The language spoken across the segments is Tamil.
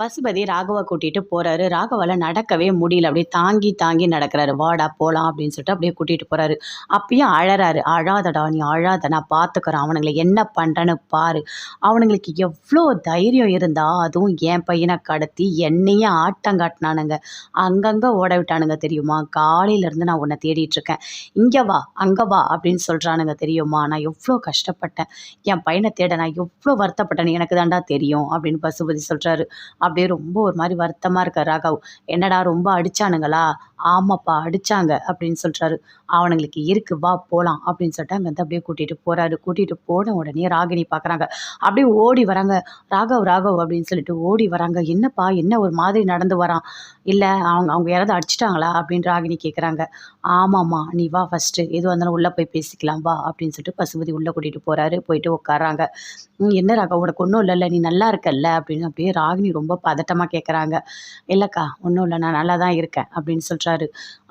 பசுபதி ராகவை கூட்டிகிட்டு போகிறாரு ராகவால் நடக்கவே முடியல. அப்படியே தாங்கி தாங்கி நடக்கிறாரு. வாடா போகலாம் அப்படின்னு சொல்லிட்டு அப்படியே கூட்டிகிட்டு போகிறாரு அப்பயும் அழறாரு. அழாதடா நீ அழாத. நான் பார்த்துக்கிறேன் அவனுங்களை. என்ன பண்ணுறேன்னு பாரு. அவனுங்களுக்கு எவ்வளோ தைரியம் இருந்தால் அதுவும் என் பையனை கடத்தி என்னையே ஆட்டம் காட்டினானுங்க. அங்கங்கே ஓட விட்டானுங்க தெரியுமா? காலையிலேருந்து நான் உன்னை தேடிட்டுருக்கேன் இங்கே வா அங்கே வா அப்படின்னு சொல்கிறானுங்க தெரியுமா? நான் எவ்வளோ கஷ்டப்பட்டேன். என் பையனை தேட நான் எவ்வளோ வருத்தப்பட்டேன்னு எனக்கு தாண்டா தெரியும் அப்படின்னு பசுபதி சொல்கிறாரு அப்படியே ரொம்ப ஒரு மாதிரி வருத்தமாக இருக்கார் ராகவ். என்னடா ரொம்ப அடித்தானுங்களா ஆமாப்பா அடித்தாங்க அப்படின்னு சொல்கிறாரு அவனுங்களுக்கு இருக்கு வா போகலாம் அப்படின்னு சொல்லிட்டு அங்கேருந்து அப்படியே கூட்டிகிட்டு போகிறாரு கூட்டிகிட்டு போன உடனே ராகினி பார்க்குறாங்க அப்படியே ஓடி வராங்க. ராகவ் ராகவ் அப்படின்னு சொல்லிட்டு ஓடி வராங்க. என்னப்பா என்ன ஒரு மாதிரி நடந்து வரான்? இல்லை அவங்க அவங்க யாராவது அடிச்சிட்டாங்களா? அப்படின்னு ராகினி கேட்குறாங்க ஆமாம்மா நீ வா ஃபஸ்ட்டு எது வந்தாலும் உள்ளே போய் பேசிக்கலாம் வா அப்படின்னு சொல்லிட்டு பசுபதி உள்ளே கூட்டிகிட்டு போகிறாரு போயிட்டு உட்காராங்க என்ன ராகவ் உனக்கு ஒன்றும் இல்லைல்ல நீ நல்லா இருக்கல்ல? அப்படின்னு அப்படியே ராகினி ரொம்ப பதட்டமாக கேட்குறாங்க இல்லைக்கா ஒன்றும் இல்லை நான் நல்லா தான் இருக்கேன் அப்படின்னு சொல்கிறாரு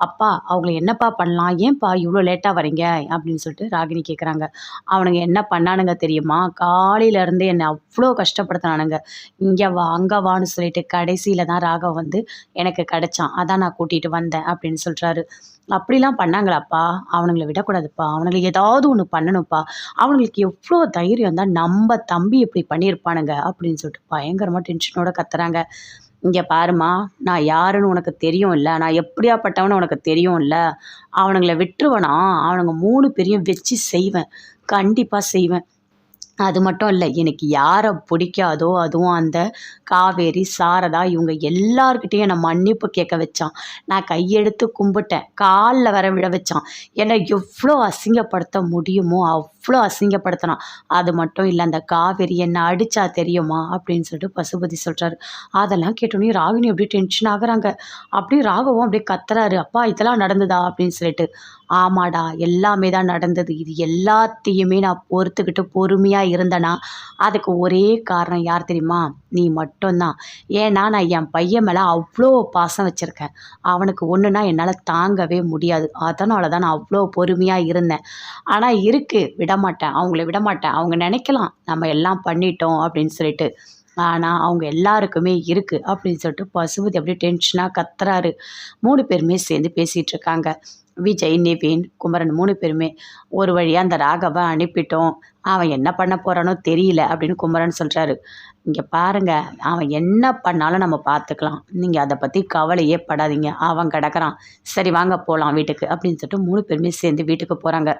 அப்பா அவங்கள என்னப்பா பண்ணலாம்? ஏன்ப்பா இவ்வளோ லேட்டாக வரீங்க? அப்படின்னு சொல்லிட்டு ராகினி கேட்குறாங்க அவனுங்க என்ன பண்ணானுங்க தெரியுமா? காலையிலேருந்து என்னை அவ்வளோ கஷ்டப்படுத்தினானுங்க. இங்கே வா அங்கே வான்னு சொல்லிட்டு கடைசியில் தான் ராகவ் வந்து எனக்கு கிடைச்சான். அதான் நான் கூட்டிகிட்டு வந்தேன் அப்படின்னு சொல்கிறாரு அப்படிலாம் பண்ணாங்களாப்பா? அவனுங்களை விடக்கூடாதுப்பா. அவனுங்களை ஏதாவது ஒன்று பண்ணணும்ப்பா. அவனுங்களுக்கு எவ்வளோ தைரியம் தான் நம்ம தம்பி இப்படி பண்ணியிருப்பானுங்க அப்படின்னு சொல்லிட்டு பயங்கரமாக டென்ஷனோட கத்துறாங்க இங்கே பாருமா நான் யாருன்னு உனக்கு தெரியும் இல்லை நான் எப்படியாப்பட்டவனு உனக்கு தெரியும் இல்லை அவனுங்களை விட்டுருவனா? அவனுங்க மூணு பேரையும் வச்சு செய்வேன். கண்டிப்பாக செய்வேன். அது மட்டும் இல்லை எனக்கு யாரை பிடிக்காதோ அதுவும் அந்த காவேரி சாரதா இவங்க எல்லார்கிட்டேயும் என்னை மன்னிப்பு கேட்க வச்சான். நான் கையெடுத்து கும்பிட்டேன். காலில் வர விட வச்சான். என்னை எவ்வளோ அசிங்கப்படுத்த முடியுமோ அவ் அவ்வளோ அசிங்கப்படுத்தினான். அது மட்டும் இல்லை அந்த காவேரி என்னை அடித்தா தெரியுமா? அப்படின்னு சொல்லிட்டு பசுபதி சொல்கிறாரு அதெல்லாம் கேட்டோன்னே ராகினி அப்படியே டென்ஷன் ஆகுறாங்க. அப்படியே ராகவும் அப்படியே கத்துறாரு. அப்பா இதெல்லாம் நடந்ததா? அப்படின்னு சொல்லிட்டு. ஆமாடா எல்லாமே தான் நடந்தது. இது எல்லாத்தையுமே நான் பொறுத்துக்கிட்டு பொறுமையாக இருந்தேனா? அதுக்கு ஒரே காரணம் யார் தெரியுமா? நீ மட்டும்தான். ஏன்னா நான் என் பையன் மேலே அவ்வளோ பாசம் வச்சுருக்கேன். அவனுக்கு ஒன்றுனா என்னால் தாங்கவே முடியாது. அதனால தான் நான் அவ்வளோ பொறுமையாக இருந்தேன். ஆனால் இருக்குது விட விடமாட்டேன் அவங்கள விடமாட்டேன் அவங்க நினைக்கலாம் நம்ம எல்லாம் பண்ணிட்டோம் அப்படின்னு சொல்லிட்டு. ஆனால் அவங்க எல்லாருக்குமே இருக்குது அப்படின்னு சொல்லிட்டு பசுபதி அப்படியே டென்ஷனாக கத்துறாரு. மூணு பேருமே சேர்ந்து பேசிகிட்டு இருக்காங்க. விஜய் நிவின் குமரன் மூணு பேருமே ஒரு வழியாக அந்த ராகவை அனுப்பிட்டோம். அவன் என்ன பண்ண போகிறானோ தெரியல அப்படின்னு குமரன் சொல்கிறாரு இங்கே பாருங்கள் அவன் என்ன பண்ணாலும் நம்ம பார்த்துக்கலாம் நீங்கள் அதை பற்றி கவலையே படாதீங்க. அவன் கிடக்கிறான். சரி வாங்க போகலாம் வீட்டுக்கு அப்படின்னு சொல்லிட்டு மூணு பேருமே சேர்ந்து வீட்டுக்கு போகிறாங்க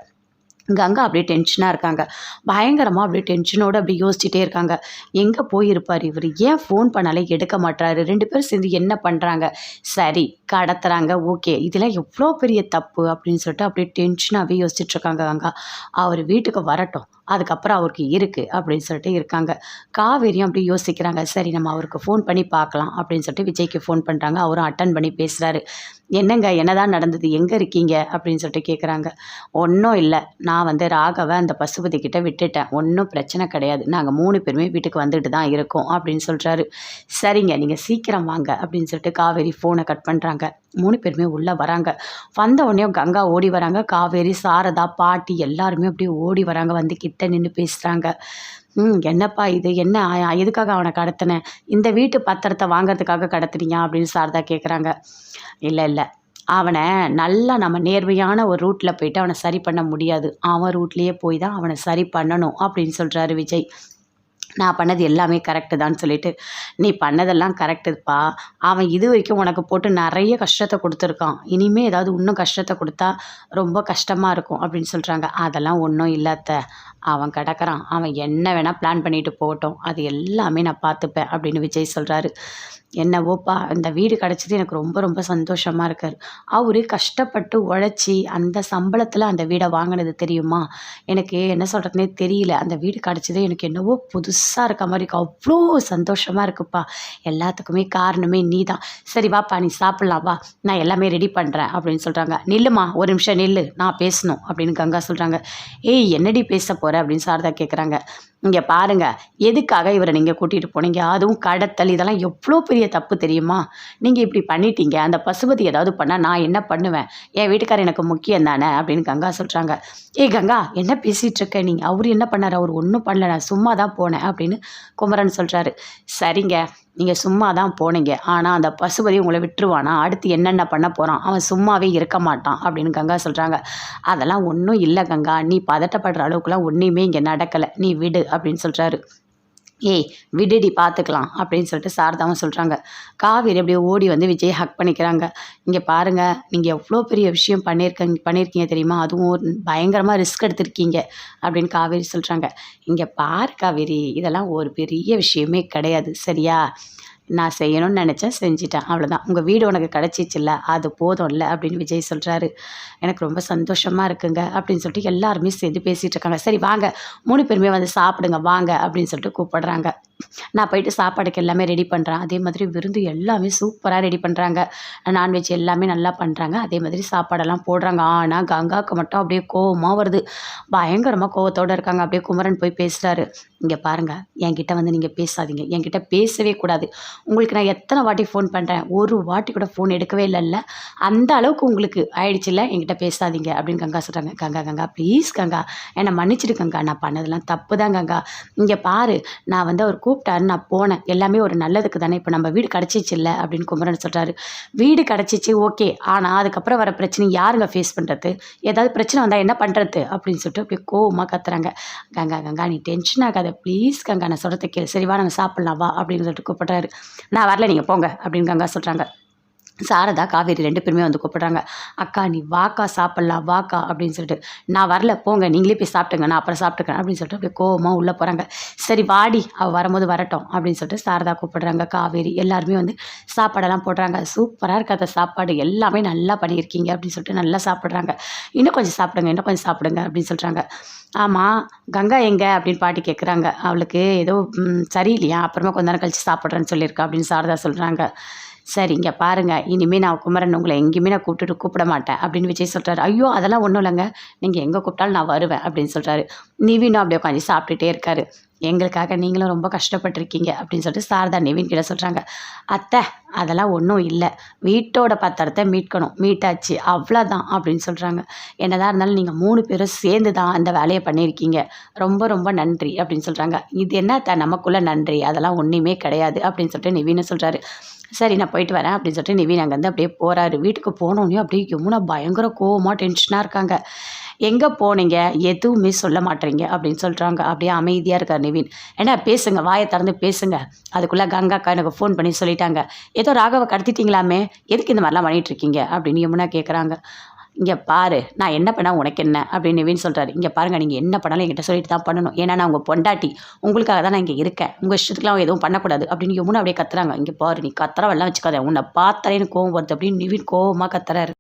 கங்கா அப்படியே டென்ஷனாக இருக்காங்க. பயங்கரமாக அப்படியே டென்ஷனோடு அப்படியே யோசிச்சுட்டே இருக்காங்க. எங்கே போயிருப்பார் இவர்? ஏன் ஃபோன் பண்ணாலே எடுக்க மாட்டாரு ரெண்டு பேரும் சேர்ந்து என்ன பண்ணுறாங்க சரி கடத்துறாங்க. ஓகே இதெல்லாம் எவ்வளோ பெரிய தப்பு அப்படின்னு சொல்லிட்டு அப்படியே டென்ஷனாகவே யோசிச்சுட்ருக்காங்க கங்கா அவர் வீட்டுக்கு வரட்டும். அதுக்கப்புறம் அவருக்கு இருக்குது அப்படின்னு சொல்லிட்டு இருக்காங்க. காவேரியும் அப்படி யோசிக்கிறாங்க. சரி நம்ம அவருக்கு ஃபோன் பண்ணி பார்க்கலாம் அப்படின்னு சொல்லிட்டு விஜய்க்கு ஃபோன் பண்ணுறாங்க அவரும் அட்டன் பண்ணி பேசுகிறாரு என்னங்க என்னதான் நடந்தது? எங்கே இருக்கீங்க? அப்படின்னு சொல்லிட்டு கேட்குறாங்க ஒன்றும் இல்லை. நான் வந்து ராகவை அந்த பசுபதி கிட்ட விட்டுட்டேன். ஒன்றும் பிரச்சனை கிடையாது. நாங்கள் மூணு பேருமே வீட்டுக்கு வந்துட்டு தான் இருக்கோம் அப்படின்னு சொல்கிறாரு சரிங்க நீங்கள் சீக்கிரம் வாங்க அப்படின்னு சொல்லிட்டு காவேரி ஃபோனை கட் பண்ணுறாங்க மூணு பேருமே உள்ளே வராங்க. வந்த உடனே கங்கா ஓடி வராங்க. காவேரி சாரதா பாட்டி எல்லாருமே அப்படியே ஓடி வராங்க. வந்து கிட்ட நின்று பேசுகிறாங்க ம் என்னப்பா இது? என்ன எதுக்காக அவனை கடத்தினேன் இந்த வீட்டு பத்திரத்தை வாங்குறதுக்காக கடத்துனீங்க அப்படின்னு சாரதா கேட்குறாங்க இல்லை இல்லை. அவனை நல்லா நம்ம நேர்மையான ஒரு ரூட்டில் போயிட்டு அவனை சரி பண்ண முடியாது. அவன் ரூட்லேயே போய் தான் அவனை சரி பண்ணணும் அப்படின்னு சொல்கிறாரு விஜய். நான் பண்ணது எல்லாமே கரெக்டு தான் சொல்லிட்டு நீ பண்ணதெல்லாம் கரெக்டுப்பா அவன் இது வரைக்கும் உனக்கு போட்டு நிறைய கஷ்டத்தை கொடுத்துருக்கான். இனிமேல் ஏதாவது இன்னும் கஷ்டத்தை கொடுத்தா ரொம்ப கஷ்டமாக இருக்கும் அப்படின்னு சொல்கிறாங்க அதெல்லாம் ஒன்றும் இல்லாத அவன் கிடக்கிறான். அவன் என்ன வேணால் பிளான் பண்ணிட்டு போகட்டும். அது எல்லாமே நான் பார்த்துப்பேன் அப்படின்னு விஜய் சொல்கிறாரு என்னவோப்பா இந்த வீடு கிடச்சது எனக்கு ரொம்ப ரொம்ப சந்தோஷமாக இருக்கார். அவர் கஷ்டப்பட்டு உழைச்சி அந்த சம்பளத்தில் அந்த வீடை வாங்கினது தெரியுமா? எனக்கு என்ன சொல்கிறதுனே தெரியல. அந்த வீடு கிடச்சது எனக்கு என்னவோ புதுசாக இருக்க மாதிரி இருக்கு? அவ்வளோ சந்தோஷமாக இருக்குப்பா. எல்லாத்துக்குமே காரணமே நீ தான் சரி வாப்பா நீ சாப்பிட்லாம் வா. நான் எல்லாமே ரெடி பண்ணுறேன் அப்படின்னு சொல்கிறாங்க நில்லுமா ஒரு நிமிஷம் நில்லு. நான் பேசணும் அப்படின்னு கங்கா சொல்கிறாங்க ஏய் என்னடி பேச போகிற அப்படின்னு சாரதா கேட்குறாங்க இங்கே பாருங்கள் எதுக்காக இவரை நீங்கள் கூட்டிகிட்டு போனீங்க? அதுவும் கடத்தல் இதெல்லாம் எவ்வளோ பெரிய தப்பு தெரியுமா? நீங்கள் இப்படி பண்ணிட்டீங்க. அந்த பசுபதி ஏதாவது பண்ணால் நான் என்ன பண்ணுவேன்? என் வீட்டுக்காரர் எனக்கு முக்கியம் தானே? அப்படின்னு கங்கா சொல்கிறாங்க ஏ கங்கா என்ன பேசிகிட்டு இருக்க நீங்கள் அவர் என்ன பண்ணார்? அவர் ஒன்றும் பண்ணல. நான் சும்மா தான் போனேன் அப்படின்னு குமரன் சொல்கிறாரு சரிங்க. நீங்கள் சும்மா தான் போனீங்க. ஆனால் அந்த பசுபதி உங்களை விட்டுருவானா? அடுத்து என்னென்ன பண்ண போகிறான் அவன் சும்மாவே இருக்க மாட்டான் அப்படின்னு கங்கா சொல்கிறாங்க அதெல்லாம் ஒன்றும் இல்லை கங்கா. நீ பதட்டப்படுற அளவுக்குலாம் ஒன்றுமே இங்கே நடக்கலை. நீ விடு அப்படின்னு சொல்கிறாரு ஏய் விடுடி பார்த்துக்கலாம் அப்படின்னு சொல்லிட்டு சாரதாவும் சொல்கிறாங்க காவேரி அப்படியே ஓடி வந்து விஜய் ஹக் பண்ணிக்கிறாங்க. இங்கே பாருங்கள் நீங்கள் எவ்வளோ பெரிய விஷயம் பண்ணியிருக்கீங்க பண்ணியிருக்கீங்க தெரியுமா? அதுவும் பயங்கரமாக ரிஸ்க் எடுத்திருக்கீங்க அப்படின்னு காவேரி சொல்கிறாங்க இங்கே பாரு காவேரி இதெல்லாம் ஒரு பெரிய விஷயமே கிடையாது சரியா? நான் செய்யணும்னு நினச்சேன் செஞ்சிட்டேன். அவ்வளோதான் உங்கள் வீடு உனக்கு கிடச்சிச்சில்ல அது போதும்ல அப்படின்னு விஜய் சொல்கிறாரு எனக்கு ரொம்ப சந்தோஷமாக இருக்குங்க அப்படின்னு சொல்லிட்டு எல்லாருமே சேர்ந்து பேசிகிட்டு இருக்காங்க. சரி வாங்க. மூணு பேருமே வந்து சாப்பிடுங்க வாங்க அப்படின்னு சொல்லிட்டு கூப்பிடுறாங்க. நான் போயிட்டு சாப்பாடுக்கு எல்லாமே ரெடி பண்ணுறேன் அதே மாதிரி விருந்து எல்லாமே சூப்பராக ரெடி பண்ணுறாங்க நான்வெஜ் எல்லாமே நல்லா பண்ணுறாங்க அதே மாதிரி சாப்பாடெல்லாம் போடுறாங்க. ஆனால் கங்காவுக்கு மட்டும் அப்படியே கோவமாக வருது. பயங்கரமாக கோவத்தோடு இருக்காங்க. அப்படியே குமரன் போய் பேசுகிறாரு இங்கே பாருங்கள் என்கிட்ட வந்து நீங்கள் பேசாதீங்க. என்கிட்ட பேசவே கூடாது. உங்களுக்கு நான் எத்தனை வாட்டி ஃபோன் பண்ணுறேன் ஒரு வாட்டி கூட ஃபோன் எடுக்கவே இல்லைல்ல அந்த அளவுக்கு உங்களுக்கு ஆயிடுச்சுல்ல என்கிட்ட பேசாதீங்க அப்படின்னு கங்கா சொல்கிறாங்க கங்கா கங்கா ப்ளீஸ் கங்கா. என்னை மன்னிச்சிடு கங்கா. நான் பண்ணதெல்லாம் தப்பு தான் கங்கா. இங்கே பாரு நான் வந்து அவர் கூப்பிட்டாரு. நான் போனேன். எல்லாமே ஒரு நல்லதுக்கு தானே. இப்போ நம்ம வீடு கிடச்சிச்சு இல்லை? அப்படின்னு குமரன் சொல்கிறாரு வீடு கிடச்சிச்சு ஓகே. ஆனால் அதுக்கப்புறம் வர பிரச்சனை யாருங்க ஃபேஸ் பண்ணுறது ஏதாவது பிரச்சனை வந்தால் என்ன பண்ணுறது அப்படின்னு சொல்லிட்டு அப்படியே கோவமாக கத்துறாங்க. கங்கா கங்கா நீ டென்ஷன் ஆகாத. ப்ளீஸ் கங்கா நான் சொல்கிறத கேள். சரி வா நம்ம சாப்பிட்லாம். வா அப்படின்னு சொல்லிட்டு கூப்பிட்றாரு. நான் வரல நீங்கள் போங்க அப்படின்னு கங்கா சொல்கிறாங்க சாரதா காவேரி ரெண்டு பேருமே வந்து கூப்பிடுறாங்க. அக்கா நீ வாக்கா சாப்பிட்லாம் வாக்கா அப்படின்னு சொல்லிட்டு. நான் வரல போங்க நீங்களே போய் சாப்பிட்டுங்க நான் அப்புறம் சாப்பிட்டுக்கிறேன் அப்படின்னு சொல்லிட்டு அப்படியே கோவமாக உள்ளே போகிறாங்க சரி வாடி அவள் வரும்போது வரட்டும் அப்படின்னு சொல்லிட்டு சாரதா கூப்பிடுறாங்க காவேரி. எல்லாருமே வந்து சாப்பாடெல்லாம் போடுறாங்க. சூப்பராக இருக்காத சாப்பாடு. எல்லாமே நல்லா பண்ணியிருக்கீங்க அப்படின்னு சொல்லிட்டு நல்லா சாப்பிட்றாங்க. இன்னும் கொஞ்சம் சாப்பிடுங்க இன்னும் கொஞ்சம் சாப்பிடுங்க அப்படின்னு சொல்கிறாங்க ஆமாம் கங்கா எங்கே? அப்படின்னு பாட்டி கேட்குறாங்க அவளுக்கு ஏதோ சரியில்லையா அப்புறமா கொஞ்ச நேரம் கழித்து சாப்பிட்றேன்னு சொல்லியிருக்கா அப்படின்னு சாரதா சொல்கிறாங்க சரி இங்கே பாருங்கள் இனிமேல் நான் குமரன் உங்களை எங்கேயுமே நான் கூப்பிட்டுட்டு கூப்பிட மாட்டேன் அப்படின்னு விஜய் சொல்கிறாரு ஐயோ அதெல்லாம் ஒன்றும் இல்லைங்க. நீங்கள் எங்கே கூப்பிட்டாலும் நான் வருவேன் அப்படின்னு சொல்கிறாரு நிவினும் அப்படியே உட்காந்து சாப்பிட்டுட்டே இருக்காரு. எங்களுக்காக நீங்களும் ரொம்ப கஷ்டப்பட்டிருக்கீங்க அப்படின்னு சொல்லிட்டு சாரதா நிவின் கிட்ட சொல்கிறாங்க அத்தை அதெல்லாம் ஒன்றும் இல்லை. வீட்டோட பத்திரத்தை மீட்கணும். மீட்டாச்சு அவ்வளோதான் அப்படின்னு சொல்கிறாங்க என்னதான் இருந்தாலும் நீங்கள் மூணு பேரும் சேர்ந்து தான் அந்த வேலையை பண்ணியிருக்கீங்க. ரொம்ப ரொம்ப நன்றி அப்படின்னு சொல்கிறாங்க இது என்ன த நமக்குள்ளே நன்றி அதெல்லாம் ஒன்றுமே கிடையாது அப்படின்னு சொல்லிட்டு நிவின்னு சொல்கிறாரு சரி நான் போயிட்டு வரேன் அப்படின்னு சொல்லிட்டு நிவின் அங்கேருந்து அப்படியே போகிறாரு வீட்டுக்கு போனோடனே அப்படியே யமுனா பயங்கர கோவமாக டென்ஷனாக இருக்காங்க. எங்கே போனீங்க? எதுவுமே சொல்ல மாட்டேறீங்க அப்படின்னு சொல்கிறாங்க அப்படியே அமைதியாக இருக்கார் நிவின். ஏன்னா பேசுங்க வாயை திறந்து பேசுங்க. அதுக்குள்ளே கங்காக்கா எனக்கு ஃபோன் பண்ணி சொல்லிட்டாங்க. ஏதோ ராகவை கடத்திட்டீங்களாமே? எதுக்கு இந்த மாதிரிலாம் பண்ணிகிட்ருக்கீங்க அப்படின்னு யமுனா கேட்குறாங்க இங்கே பாரு நான் என்ன பண்ணால் உனக்கு என்ன? அப்படின்னு நிவின் சொல்கிறாரு இங்கே பாருங்கள் நீங்கள் என்ன பண்ணாலும் என்கிட்ட சொல்லிட்டு தான் பண்ணணும். ஏன்னா நான் உங்கள் பொண்டாட்டி. உங்களுக்காக தான் நான் இங்கே இருக்கேன். உங்கள் இஷ்டத்துக்குலாம் எதுவும் பண்ணக்கூடாது. அப்படின்னு யமுனா அப்படியே கத்துறாங்க. இங்கே பாரு நீ கத்துறவெல்லாம் வச்சுக்காத. உன்னை பார்த்தாலே எனக்கு கோவம் வருது அப்படின்னு நிவின் கோவமாக கத்துறாரு.